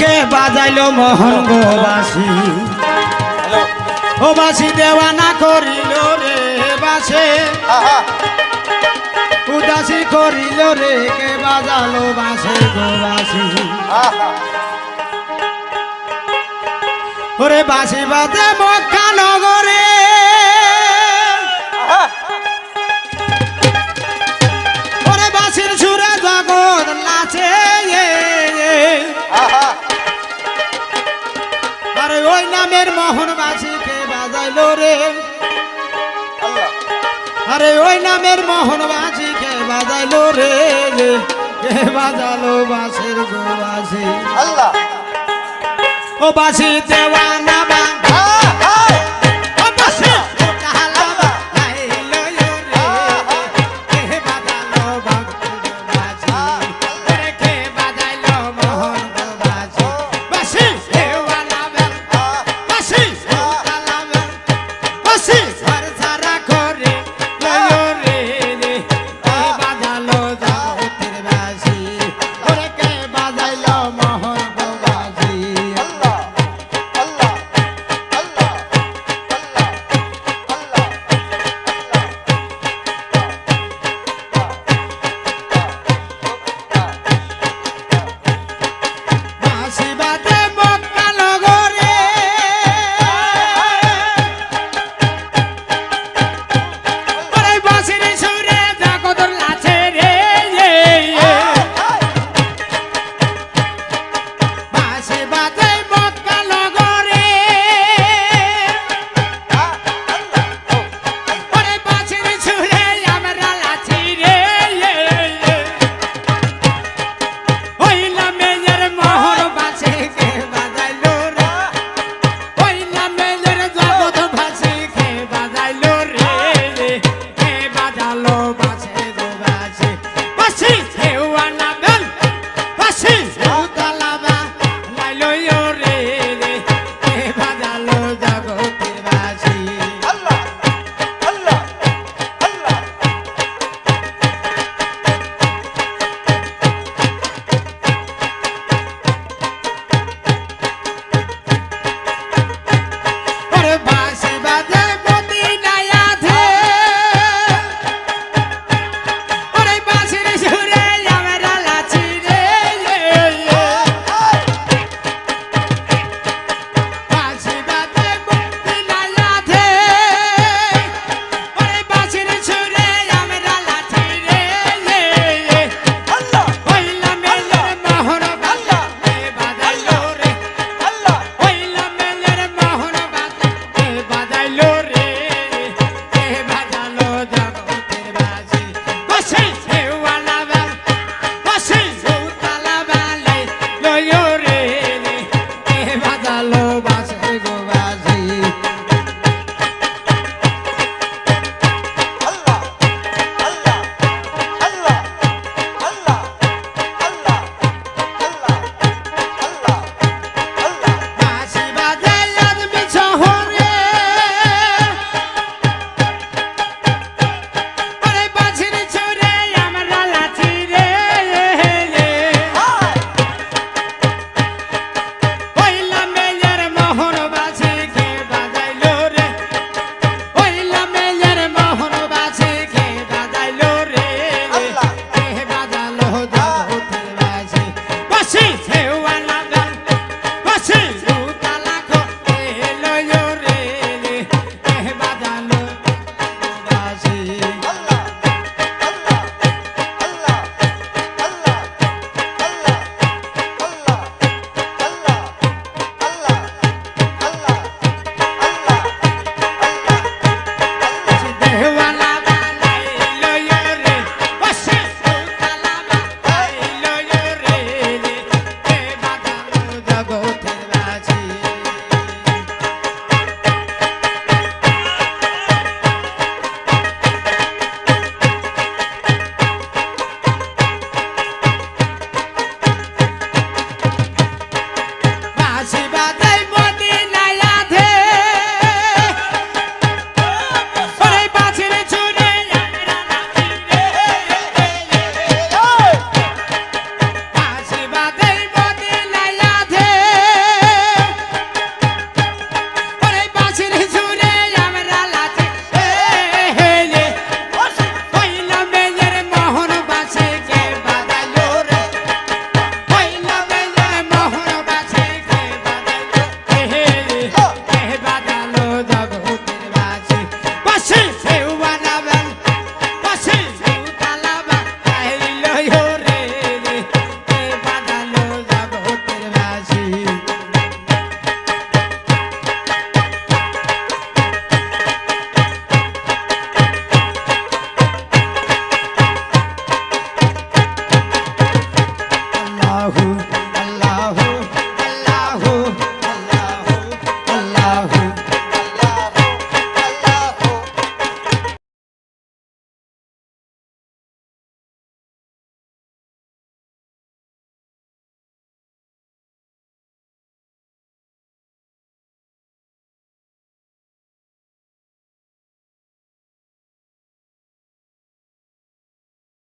কে বাজাইলো মোহন গোবাসি ও দেওয়ানা করিল রে বাসে উদাসি করিল রে কে বাজালো বাসে গোবাসি ওরে বাসি বাজে মক্কা নগর বাজাইলো রে। আরে ওই নামের মোহন বাসিকে বাজাইলো রে। কে বাজালো বাসের গো ও বাসি দেওয়ান Sim! Yes, sir.